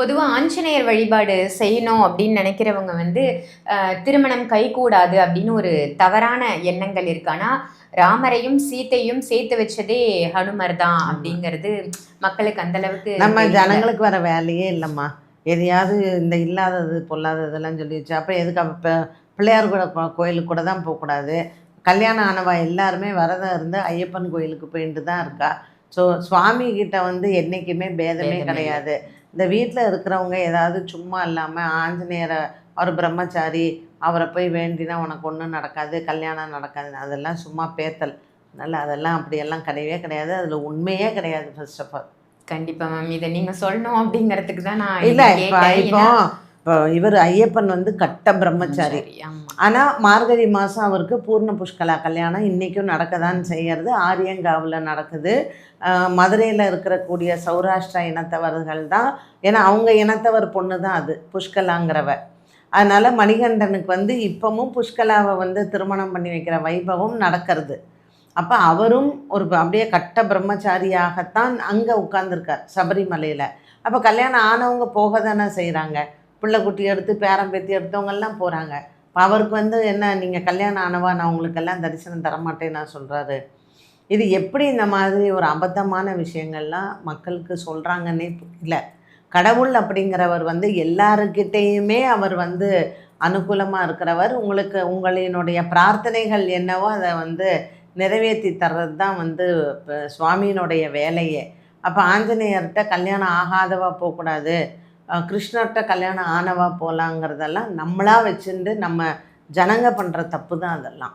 பொதுவாக ஆஞ்சநேயர் வழிபாடு செய்யணும் அப்படின்னு நினைக்கிறவங்க வந்து திருமணம் கைகூடாது அப்படின்னு ஒரு தவறான எண்ணங்கள் இருக்கு. ஆனா ராமரையும் சீத்தையும் சேர்த்து வச்சதே ஹனுமர் தான் அப்படிங்கிறது மக்களுக்கு அந்த அளவுக்கு நம்ம. ஜனங்களுக்கு வர வேலையே இல்லைம்மா. எதையாவது இந்த இல்லாதது பொல்லாததெல்லாம் சொல்லி வச்சு அப்போ எதுக்கு அப்போ பிள்ளையார் கூட கோயிலுக்கு கூட தான் போகக்கூடாது. கல்யாணம் ஆனவா எல்லாருமே விரதம் இருந்து ஐயப்பன் கோயிலுக்கு போயிட்டு தான் இருக்கா. ஸோ சுவாமி கிட்ட வந்து என்றைக்குமே பேதமே கிடையாது. இந்த வீட்டில் இருக்கிறவங்க ஏதாவது சும்மா இல்லாமல் ஆஞ்சநேயரை அவர் பிரம்மச்சாரி அவரை போய் வேண்டினா உனக்கு ஒன்றும் நடக்காது கல்யாணம் நடக்காது அதெல்லாம் சும்மா பேத்தல். அதனால் அதெல்லாம் அப்படியெல்லாம் கிடையவே கிடையாது. அதில் உண்மையே கிடையாது ஃபர்ஸ்ட் ஆஃப் ஆல் கண்டிப்பா மேம் இதை நீங்க சொல்லணும் அப்படிங்கிறதுக்கு தான் நான் இல்லை இப்போ. இப்போ இப்போ இவர் ஐயப்பன் வந்து கட்ட பிரம்மச்சாரி. ஆனால் மார்கழி மாதம் அவருக்கு பூர்ண புஷ்கலா கல்யாணம் இன்றைக்கும் நடக்க தான் செய்கிறது ஆரியங்காவில் நடக்குது. மதுரையில் இருக்கக்கூடிய சௌராஷ்டிரா இனத்தவர்கள் தான். ஏன்னா அவங்க இனத்தவர் பொண்ணு தான் அது புஷ்கலாங்கிறவ. அதனால் மணிகண்டனுக்கு வந்து இப்போவும் புஷ்கலாவை வந்து திருமணம் பண்ணி வைக்கிற வைபவம் நடக்கிறது. அப்போ அவரும் ஒரு அப்படியே கட்ட பிரம்மச்சாரியாகத்தான் அங்கே உட்கார்ந்திருக்கார் சபரிமலையில். அப்போ கல்யாணம் ஆனவங்க போக தானே செய்கிறாங்க பிள்ளை குட்டி எடுத்து பேரம்பேத்தி எடுத்தவங்கெல்லாம் போகிறாங்க இப்போ அவருக்கு வந்து என்ன நீங்கள் கல்யாணம் ஆனவா? நான் உங்களுக்கெல்லாம் தரிசனம் தரமாட்டேன்னு நான் சொல்கிறாரு இது எப்படி இந்த மாதிரி ஒரு அபத்தமான விஷயங்கள்லாம் மக்களுக்கு சொல்கிறாங்கன்னே இல்லை கடவுள் அப்படிங்கிறவர் வந்து எல்லாருக்கிட்டேயுமே அவர் வந்து அனுகூலமாக இருக்கிறவர். உங்களுக்கு உங்களினுடைய பிரார்த்தனைகள் என்னவோ அதை வந்து நிறைவேற்றி தர்றது தான் வந்து இப்போ சுவாமியினுடைய வேலையே. அப்போ ஆஞ்சநேயர்கிட்ட கல்யாணம் ஆகாதவா போகக்கூடாது. கிருஷ்ணர்கிட்ட கல்யாணம் ஆனவா போகலாங்கிறதெல்லாம் நம்மளாக வச்சுருந்து நம்ம ஜனங்க பண்ணுற தப்பு தான் அதெல்லாம்.